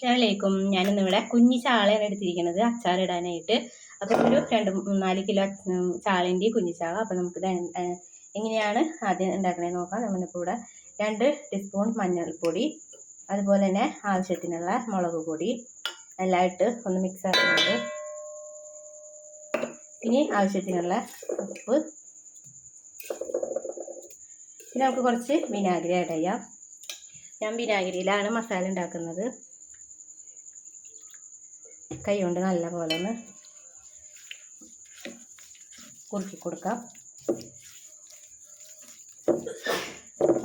അസ്സലാമലൈക്കും. ഞാനിന്ന് ഇവിടെ കുഞ്ഞി ചാളയാണ് എടുത്തിരിക്കുന്നത്. അച്ചാറിടാനായിട്ട്. അപ്പോൾ ഒരു രണ്ട് നാല് കിലോ ചാളേന്റെ കുഞ്ഞി ചാള. അപ്പോൾ നമുക്ക് എങ്ങനെയാണ് ആദ്യം ഉണ്ടാക്കണേ നോക്കാം. നമ്മളിപ്പോൾ ഇവിടെ രണ്ട് ടീസ്പൂൺ മഞ്ഞൾപ്പൊടി അതുപോലെ തന്നെ ആവശ്യത്തിനുള്ള മുളക് പൊടി എല്ലാം ഇട്ട് ഒന്ന് മിക്സ് ആക്കുന്നുണ്ട്. ഇനി ആവശ്യത്തിനുള്ള ഉപ്പ്. പിന്നെ നമുക്ക് കുറച്ച് വിനാഗിരി ആഡ് ചെയ്യാം. ഞാൻ വിനാഗിരിയിലാണ് മസാല ഉണ്ടാക്കുന്നത്. കൈ കൊണ്ട് നല്ല പോലെ ഒന്ന് കുറുക്കി കൊടുക്കാം.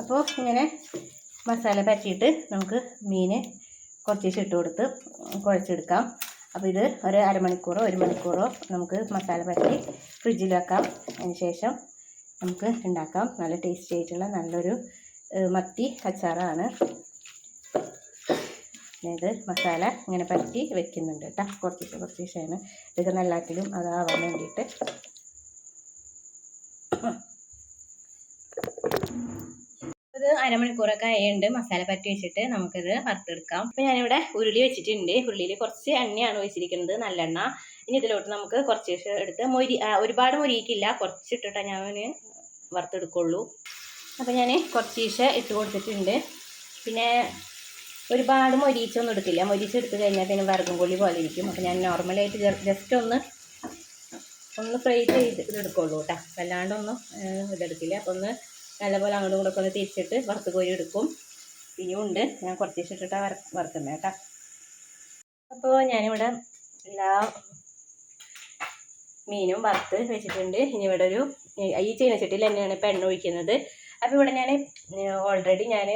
അപ്പോൾ ഇങ്ങനെ മസാല പറ്റിയിട്ട് നമുക്ക് മീൻ കുറച്ച് ഇട്ട് കൊടുത്ത് കുഴച്ചെടുക്കാം. അപ്പോൾ ഇത് ഒരു അരമണിക്കൂറോ ഒരു മണിക്കൂറോ നമുക്ക് മസാല പറ്റി ഫ്രിഡ്ജിൽ വെക്കാം അതിന് ശേഷം നമുക്ക് ഉണ്ടാക്കാം. നല്ല ടേസ്റ്റി ആയിട്ടുള്ള നല്ലൊരു മത്തി അച്ചാറാണ്. ഇത് മസാല ഇങ്ങനെ പറ്റി വെക്കുന്നുണ്ട് കേട്ടോ. കുറച്ച് കുറച്ച് ശേഷം എടുക്കുന്ന എല്ലാത്തിലും അതാവാൻ വേണ്ടിയിട്ട്. ഒരു അരമണിക്കൂറൊക്കെ ആയതുകൊണ്ട് മസാല പറ്റി വെച്ചിട്ട് നമുക്കിത് വറുത്തെടുക്കാം. അപ്പം ഞാനിവിടെ ഉരുളി വെച്ചിട്ടുണ്ട്. ഉരുളിയിൽ കുറച്ച് എണ്ണയാണ് ഒഴിച്ചിരിക്കുന്നത്. നല്ലെണ്ണ. ഇനി ഇതിലോട്ട് നമുക്ക് കുറച്ച് എടുത്ത് മൊരി ഒരുപാട് മൊരിയിക്കില്ല. കുറച്ചിട്ടിട്ടാണ് ഞാൻ വറുത്തെടുക്കുള്ളൂ. അപ്പം ഞാൻ കുറച്ച് ഇട്ട് കൊടുത്തിട്ടുണ്ട്. പിന്നെ ഒരുപാട് മൊരീച്ചൊന്നും എടുക്കില്ല മൊരീച്ചെടുത്ത് കഴിഞ്ഞാൽ പിന്നെ വറകും കൊള്ളി പോലെ ഇരിക്കും. അപ്പോൾ ഞാൻ നോർമലായിട്ട് ജസ്റ്റ് ഒന്ന് ഒന്ന് ഫ്രൈ ചെയ്ത് ഇതെടുക്കുള്ളൂ കേട്ടോ വല്ലാണ്ടൊന്നും ഇതെടുക്കില്ല അപ്പോൾ ഒന്ന് നല്ലപോലെ അങ്ങോട്ടും കൂടെ ഒക്കെ ഒന്ന് തിരിച്ചിട്ട് വറുത്ത് കോരി എടുക്കും. തീയുണ്ട് ഞാൻ കുറച്ച് ഇട്ടിട്ടാണ് വറ വറുക്കുന്നത് കേട്ടോ അപ്പോൾ ഞാനിവിടെ എല്ലാ മീനും വറുത്ത് വെച്ചിട്ടുണ്ട്. ഇനി ഇവിടെ ഒരു ഈ ചീനച്ചട്ടിയിൽ തന്നെയാണ് ഇപ്പോൾ എണ്ണ ഒഴിക്കുന്നത്. അപ്പോൾ ഇവിടെ ഞാൻ ഓൾറെഡി ഞാൻ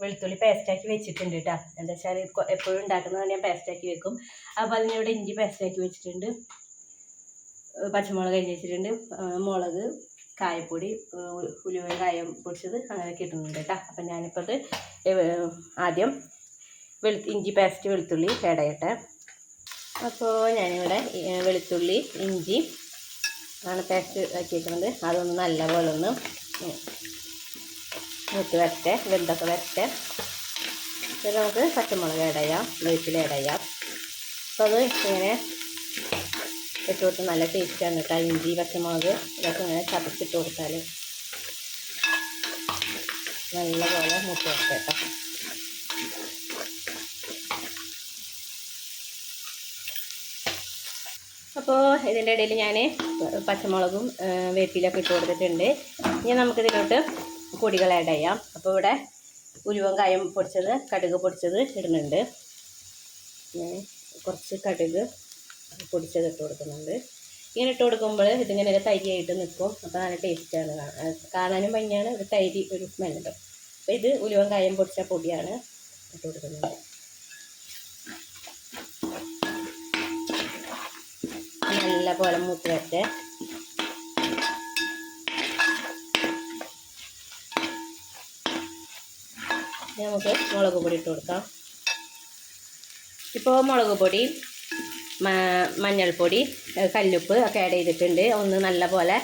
വെളുത്തുള്ളി പേസ്റ്റാക്കി വെച്ചിട്ടുണ്ട് കേട്ടോ എന്താ വെച്ചാൽ എപ്പോഴും ഉണ്ടാക്കുന്നത് ഞാൻ പേസ്റ്റാക്കി വെക്കും. അപ്പോൾ അതിന് ഇവിടെ ഇഞ്ചി പേസ്റ്റാക്കി വെച്ചിട്ടുണ്ട്. പച്ചമുളക് അരിഞ്ഞ് വെച്ചിട്ടുണ്ട്. മുളക് കായപ്പൊടി ഉലുവ കായം പൊടിച്ചത് അങ്ങനെ കിട്ടുന്നുണ്ട് കേട്ടോ അപ്പം ഞാനിപ്പോൾ അത് ആദ്യം വെളു ഇഞ്ചി പേസ്റ്റ് വെളുത്തുള്ളി ഇടയട്ടെ അപ്പോൾ ഞാനിവിടെ വെളുത്തുള്ളി ഇഞ്ചി ആണ് പേസ്റ്റ് ആക്കിയിരിക്കുന്നത് അതൊന്ന് നല്ലപോലെ ഒന്ന് മൂത്ത് വരട്ടെ വെന്തൊക്കെ വരട്ടെ. ഇത് നമുക്ക് പച്ചമുളക് ആഡ് ചെയ്യാം വീട്ടിൽ ചെയ്യാം. അപ്പോൾ അത് ഇങ്ങനെ ഇട്ട് കൊടുത്ത് നല്ല ടേസ്റ്റാണ് കേട്ടോ ഇഞ്ചി പച്ചമുളക് ഇതൊക്കെ ഇങ്ങനെ ചതച്ചിട്ട് കൊടുത്താൽ നല്ലപോലെ മൂത്ത് വരട്ടെ കേട്ടോ അപ്പോൾ ഇതിന്റെ ഇടയിൽ ഞാൻ പച്ചമുളകും വേപ്പിലൊക്കെ ഇട്ട് കൊടുത്തിട്ടുണ്ട്. ഇനി നമുക്കിതിലോട്ട് പൊടികൾ ആഡ് ചെയ്യാം അപ്പോൾ ഇവിടെ ഉരുവങ്കായം കായം പൊടിച്ചത് കടുക് പൊടിച്ചത് ഇടുന്നുണ്ട്. കുറച്ച് കടുക് പൊടിച്ചത് ഇട്ട് കൊടുക്കുന്നുണ്ട്. ഇങ്ങനെ ഇട്ട് കൊടുക്കുമ്പോൾ ഇതിങ്ങനെ ഒരു തരിയായിട്ട് നിൽക്കും. അപ്പോൾ നല്ല ടേസ്റ്റാണ് കാണാനും ഭംഗിയാണ്. ഒരു തരി ഒരു സ്മെല്ലുണ്ട്. അപ്പോൾ ഇത് ഉലുവങ്കായം പൊടിച്ച പൊടിയാണ് ഇട്ട് കൊടുക്കുന്നത്. നല്ല പോലെ മൂത്ത് നമുക്ക് മുളക് പൊടി ഇട്ട് കൊടുക്കാം. ഇപ്പോൾ മുളക് പൊടി മഞ്ഞൾപ്പൊടി കല്ലുപ്പ് ഒക്കെ ആഡ് ചെയ്തിട്ടുണ്ട്. ഒന്ന് നല്ല പോലെ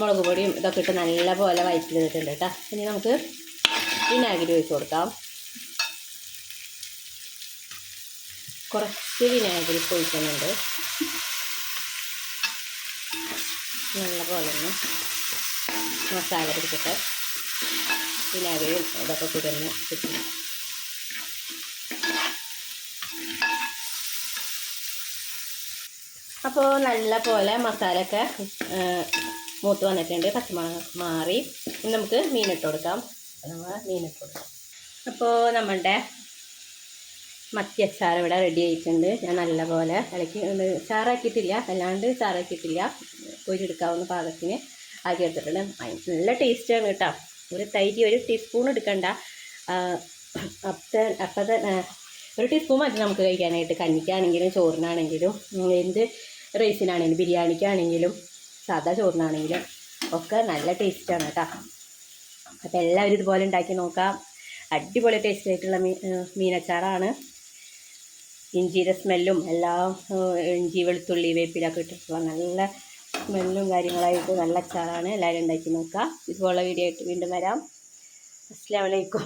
മുളക് പൊടിയും ഇതൊക്കെ ഇട്ട് നല്ല പോലെ വയറ്റി ചെയ്തിട്ടുണ്ട് കേട്ടോ. ഇനി നമുക്ക് വിനാഗിരി ഒഴിച്ച് കൊടുക്കാം. കുറച്ച് വിനാഗിരി ഒഴിക്കുന്നുണ്ട്. നല്ല പോലെ ഒന്ന് മസാല പിടിച്ചിട്ട് വിനാഗിരിയും അതൊക്കെ കൂടി ഒന്ന് കിട്ടും അപ്പോൾ നല്ല പോലെ മസാലയൊക്കെ മൂത്ത് വന്നിട്ടുണ്ട്. പച്ചമുളക് മാറി. ഇനി നമുക്ക് മീനിട്ട് കൊടുക്കാം. നമ്മൾ മീനിട്ട് കൊടുക്കാം. അപ്പോൾ നമ്മളുടെ മത്തി അച്ചാർ ഇവിടെ റെഡി ആയിട്ടുണ്ട്. ഞാൻ നല്ലപോലെ ഇളക്കി ചാറാക്കിയിട്ടില്ല. അല്ലാണ്ട് ചാറാക്കിയിട്ടില്ല. പൊരിയെടുക്കാവുന്ന പാകത്തിന് ആക്കി എടുത്തിട്ടുണ്ട്. നല്ല ടേസ്റ്റാണ് കേട്ടോ. ഒരു തൈര് ഒരു ടീസ്പൂൺ എടുക്കണ്ട. അപ്പത്തെ അപ്പത്തെ ഒരു ടീസ്പൂൺ മതി നമുക്ക് കഴിക്കാനായിട്ട്. കഞ്ഞിക്കാണെങ്കിലും ചോറിനാണെങ്കിലും എന്ത് റൈസിനാണെങ്കിലും ബിരിയാണിക്കാണെങ്കിലും സാധാ ചോറിനാണെങ്കിലും ഒക്കെ നല്ല ടേസ്റ്റാണ് കേട്ടോ. അപ്പോൾ എല്ലാവരും ഇതുപോലെ ഉണ്ടാക്കി നോക്കാം. അടിപൊളി ടേസ്റ്റ് ആയിട്ടുള്ള മീ മീനച്ചാറാണ്. ഇഞ്ചിയുടെ സ്മെല്ലും എല്ലാം ഇഞ്ചി വെളുത്തുള്ളി വേപ്പിലൊക്കെ ഇട്ടിട്ടുള്ള നല്ല സ്മെല്ലും കാര്യങ്ങളായിട്ട് നല്ല അച്ചാറാണ് എല്ലാവരും ഉണ്ടാക്കി നോക്കുക. ഇതുപോലുള്ള വീഡിയോ ആയിട്ട് വീണ്ടും വരാം. അസ്സാം വലൈക്കും